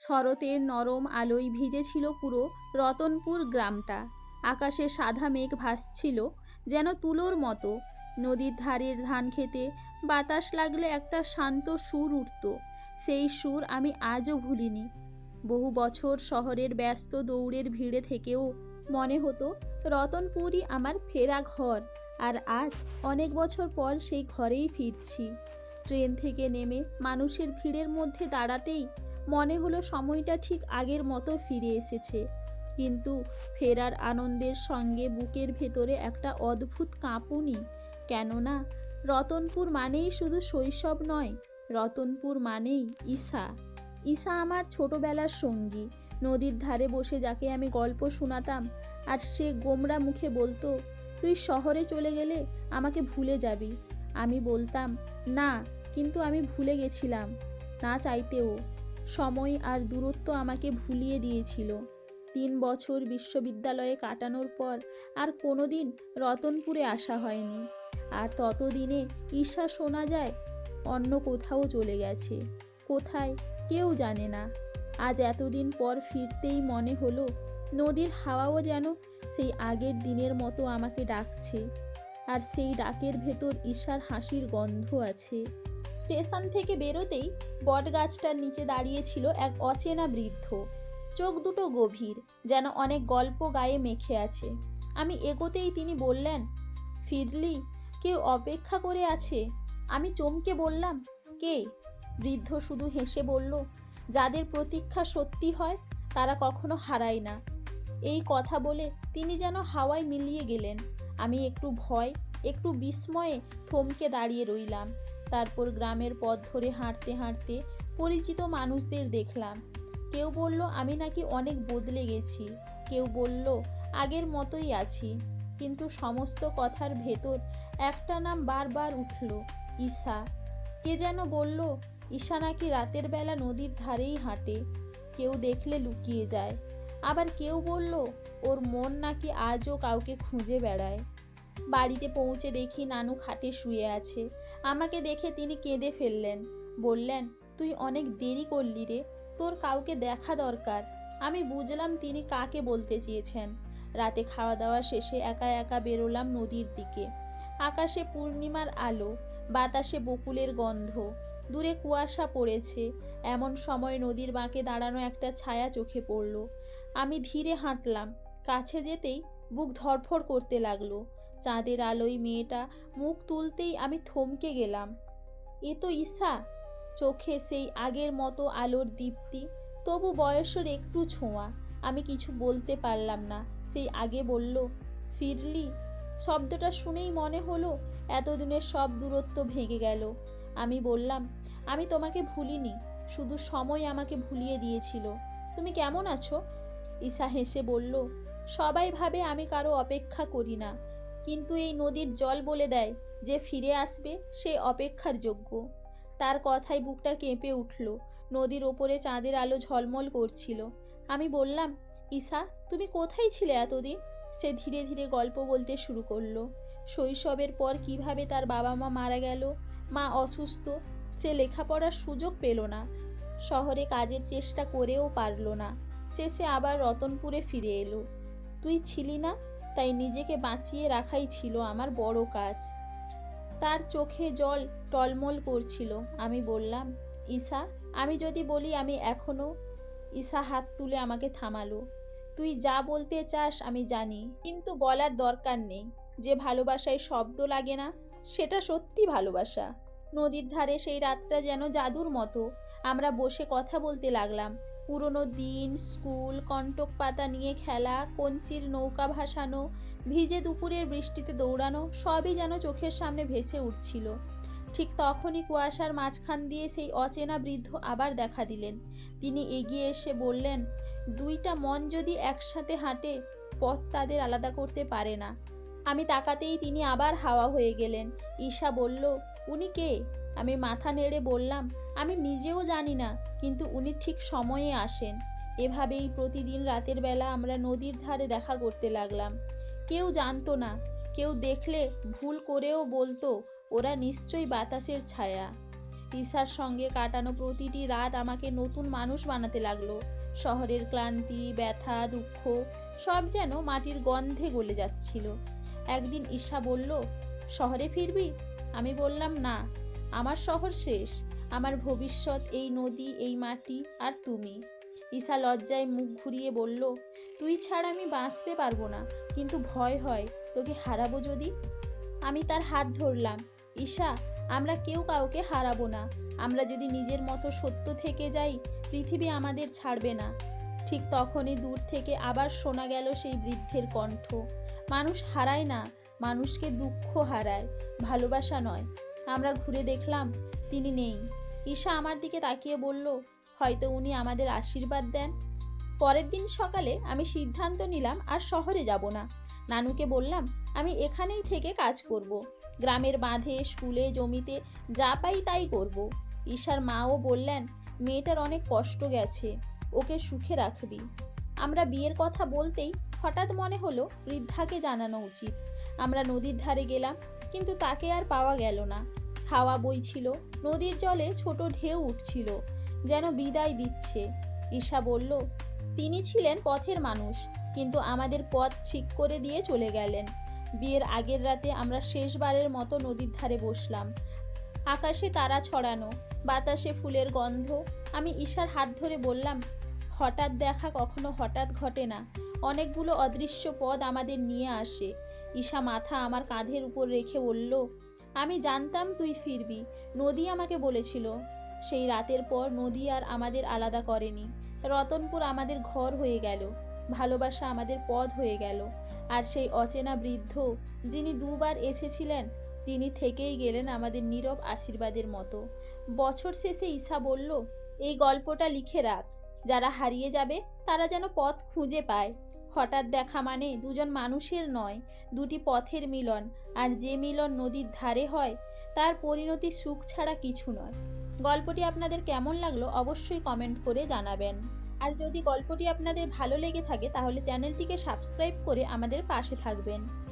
শরতের নরম আলোয় ভিজেছিল পুরো রতনপুর গ্রামটা। আকাশে সাদা মেঘ ভাসছিল, যেন তুলোর মতো। নদীর ধারের ধান খেতে বাতাস লাগলে একটা শান্ত সুর উঠত। সেই সুর আমি আজও ভুলিনি। বহু বছর শহরের ব্যস্ত দৌড়ের ভিড়ে থেকেও মনে হতো, রতনপুরই আমার ফেরা ঘর, আর আজ অনেক বছর পর সেই ঘরেই ফিরছি। ট্রেন থেকে নেমে মানুষের ভিড়ের মধ্যে দাঁড়াতেই মনে হলো সময়টা ঠিক আগের মতো ফিরে এসেছে। কিন্তু ফেরার আনন্দের সঙ্গে বুকের ভেতরে একটা অদ্ভুত কাঁপুনি। কেননা রতনপুর মানেই শুধু শৈশব নয়, রতনপুর মানেই ঈশা। ঈশা আমার ছোটবেলার সঙ্গী। নদীর ধারে বসে যাকে আমি গল্প শোনাতাম আর সে গোমরা মুখে বলতো, তুই শহরে চলে গেলে আমাকে ভুলে যাবি। আমি বলতাম, না, কিন্তু আমি ভুলে গেছিলাম। না চাইতেও। সময় আর দূরত্ব আমাকে ভুলিয়ে দিয়েছিল। তিন বছর বিশ্ববিদ্যালয়ে কাটানোর পর আর কোনোদিন রতনপুরে আসা হয়নি। আর ততদিনে ঈশা শোনা যায়, অন্য কোথাও চলে গেছে। কোথায়, কেউ জানে না। আজ এতদিন পর ফিরতেই মনে হলো, নদীর হাওয়াও যেন সেই আগের দিনের মতো আমাকে ডাকছে। আর সেই ডাকের ভেতর ঈশার হাসির গন্ধ আছে। স্টেশন থেকে বেরোতেই বটগাছটার নিচে দাঁড়িয়েছিল এক অচেনা বৃদ্ধ। চোখ দুটো গভীর, যেন অনেক গল্প গায়ে মেখে আছে। আমি এগোতেই তিনি বললেন, ফিরলি, কেউ অপেক্ষা করে আছে? আমি চমকে বললাম, কে? বৃদ্ধ শুধু হেসে বলল, যাদের প্রতীক্ষা সত্যি হয়, তারা কখনো হারায় না। এই কথা বলে তিনি যেন হাওয়ায় মিলিয়ে গেলেন। আমি একটু ভয়, একটু বিস্ময়ে থমকে দাঁড়িয়ে রইলাম। তারপর গ্রামের পথ ধরে হাঁটতে হাঁটতে পরিচিত মানুষদের দেখলাম। কেউ বলল, আমি নাকি অনেক বদলে গেছি। কেউ বলল, আগের মতোই আছি। কিন্তু সমস্ত কথার ভেতর একটা নাম বারবার উঠল, ঈশা। কে যেন বলল, ঈশা নাকি রাতের বেলা নদীর ধারেই হাঁটে। কেউ দেখলে লুকিয়ে যায়। আবার কেউ বলল, ওর মন নাকি আজও কাউকে খুঁজে বেড়ায়। বাড়িতে পৌঁছে দেখি নানু খাটে শুয়ে আছে। আমাকে দেখে তিনি কেঁদে ফেললেন। বললেন, তুই অনেক দেরি করলি রে, তোর কাউকে দেখা দরকার। আমি বুঝলাম তিনি কাকে বলতে চেয়েছেন। রাতে খাওয়া দাওয়া শেষে একা একা বেরোলাম নদীর দিকে। আকাশে পূর্ণিমার আলো, বাতাসে বকুলের গন্ধ। দূরে কুয়াশা পড়েছে। এমন সময় নদীর বাঁকে দাঁড়ানো একটা ছায়া চোখে পড়ল। আমি ধীরে হাঁটলাম। কাছে যেতেই বুক ধরফর করতে লাগল। চাঁদের আলোয় মেয়েটা মুখ তুলতেই আমি থমকে গেলাম। এ তো ঈশা চোখে সেই আগের মতো আলোর দীপ্তি, তবু বয়সের একটু ছোঁয়া। আমি কিছু বলতে পারলাম না। সেই আগে বলল, ফিরলি? শব্দটা শুনেই মনে হলো এতদিনের সব দূরত্ব ভেঙে গেল। আমি বললাম, আমি তোমাকে ভুলিনি, শুধু সময় আমাকে ভুলিয়ে দিয়েছিল। তুমি কেমন আছো? ঈশা হেসে বলল, সবাই ভাবে আমি কারও অপেক্ষা করি না। কিন্তু এই নদীর জল বলে দেয় যে ফিরে আসবে সে অপেক্ষার যোগ্য। তার কথায় বুকটা কেঁপে উঠল। নদীর ওপরে চাঁদের আলো ঝলমল করছিল। আমি বললাম ঈশা তুমি কোথায় ছিলে এতদিন? সে ধীরে ধীরে গল্প বলতে শুরু করল। শৈশবের পর কীভাবে তার বাবা মা মারা গেল, মা অসুস্থ, সে লেখাপড়ার সুযোগ পেল না, শহরে কাজের চেষ্টা করেও পারল না। শেষে আবার রতনপুরে ফিরে এলো। তুই ছিলি না? তাই নিজেকে বাঁচিয়ে রাখাই ছিল আমার বড় কাজ। তার চোখে জল টলমল করছিল। আমি বললাম ঈশা আমি যদি বলি আমি এখনও ঈশা হাত তুলে আমাকে থামালো। তুই যা বলতে চাস আমি জানি, কিন্তু বলার দরকার নেই। যে ভালোবাসায় শব্দ লাগে না, সেটা সত্যি ভালোবাসা। নদীর ধারে সেই রাতটা যেন জাদুর মতো। আমরা বসে কথা বলতে লাগলাম। পুরনো দিন, স্কুল কণ্টক পাতা নিয়ে খেলা কঞ্চির নৌকা ভাসানো, ভিজে দুপুরের বৃষ্টিতে দৌড়ানো, সবই যেন চোখের সামনে ভেসে উঠছিল। ঠিক তখনই কুয়াশার মাঝখান দিয়ে সেই অচেনা বৃদ্ধ আবার দেখা দিলেন। তিনি এগিয়ে এসে বললেন, দুইটা মন যদি একসাথে হাঁটে, পথ তাদের আলাদা করতে পারে না। আমি তাকাতেই তিনি আবার হাওয়া হয়ে গেলেন। ঈশা বলল, উনি কে? আমি মাথা নেড়ে বললাম, আমি নিজেও জানি না, কিন্তু উনি ঠিক সময়ে আসেন। এভাবেই প্রতিদিন রাতের বেলা আমরা নদীর ধারে দেখা করতে লাগলাম। কেউ জানতো না, কেউ দেখলে ভুল করেও বলতো, ওরা নিশ্চয়ই বাতাসের ছায়া। ঈশার সঙ্গে কাটানো প্রতিটি রাত আমাকে নতুন মানুষ বানাতে লাগল। শহরের ক্লান্তি, ব্যথা, দুঃখ, সব যেন মাটির গন্ধে গলে যাচ্ছিল। একদিন ঈশা বলল, শহরে ফিরবি? আমি বললাম, না। আমার শহর শেষ, আমার ভবিষ্যৎ, এই নদী, এই মাটি, আর তুমি। ঈশা লজ্জায় মুখ ঘুরিয়ে বলল, তুই ছাড়া আমি বাঁচতে পারব না, কিন্তু ভয় হয়, তোকে হারাবো যদি? আমি তার হাত ধরলাম, ঈশা, আমরা কেউ কাউকে হারাবো না, আমরা যদি নিজের মতো সত্য থেকে যাই, পৃথিবী আমাদের ছাড়বে না। ঠিক তখনই দূর থেকে আবার শোনা গেল সেই বৃদ্ধের কণ্ঠ, মানুষ হারায় না, মানুষকে দুঃখ হারায়, ভালোবাসা নয় আমরা ঘুরে দেখলাম, তিনি নেই। ঈশা আমার দিকে তাকিয়ে বলল, হয়তো উনি আমাদের আশীর্বাদ দেন। পরের দিন সকালে আমি সিদ্ধান্ত নিলাম আর শহরে যাব না। নানুকে বললাম, আমি এখানেই থেকে কাজ করব। গ্রামের বাঁধে, স্কুলে, জমিতে যা পাই তাই করব। ঈশার মাও বললেন, মেয়েটার অনেক কষ্ট গেছে, ওকে সুখে রাখবি। আমরা বিয়ের কথা বলতেই হঠাৎ মনে হলো, বৃদ্ধাকে জানানো উচিত। আমরা নদীর ধারে গেলাম কিন্তু তাকে আর পাওয়া গেল না। হাওয়া বইছিল, নদীর জলে ছোট ঢেউ উঠছিল, যেন বিদায় দিচ্ছে। ঈশা বলল, তিনি ছিলেন পথের মানুষ, কিন্তু আমাদের পথ ঠিক করে দিয়ে চলে গেলেন। বিয়ের আগের রাতে আমরা শেষবারের মতো নদীর ধারে বসলাম। আকাশে তারা ছড়ানো, বাতাসে ফুলের গন্ধ। আমি ঈশার হাত ধরে বললাম, হঠাৎ দেখা কখনো হঠাৎ ঘটে না। অনেকগুলো অদৃশ্য পদ আমাদের নিয়ে আসে। ঈশা মাথা আমার কাঁধের উপর রেখে বলল, আমি জানতাম তুই ফিরবি। নদী আমাকে বলেছিল। সেই রাতের পর নদী আর আমাদের আলাদা করেনি। রতনপুর আমাদের ঘর হয়ে গেল। ভালোবাসা আমাদের পদ হয়ে গেল। আর সেই অচেনা বৃদ্ধ, যিনি দুবার এসেছিলেন, তিনি থেকেই গেলেন আমাদের নীরব আশীর্বাদের মতো। বছর শেষে ঈশা বলল, এই গল্পটা লিখে রাখ। যারা হারিয়ে যাবে, তারা যেন পথ খুঁজে পায়। হঠাৎ দেখা মানে দুজন মানুষের নয়, দুটি পথের মিলন। আর যে মিলন নদীর ধারে হয়, তার পরিণতি সুখ ছাড়া কিছু নয়। গল্পটি আপনাদের কেমন লাগল অবশ্যই কমেন্ট করে জানাবেন। আর যদি গল্পটি আপনাদের ভালো লেগে থাকে, তাহলে চ্যানেলটিকে সাবস্ক্রাইব করে আমাদের পাশে থাকবেন।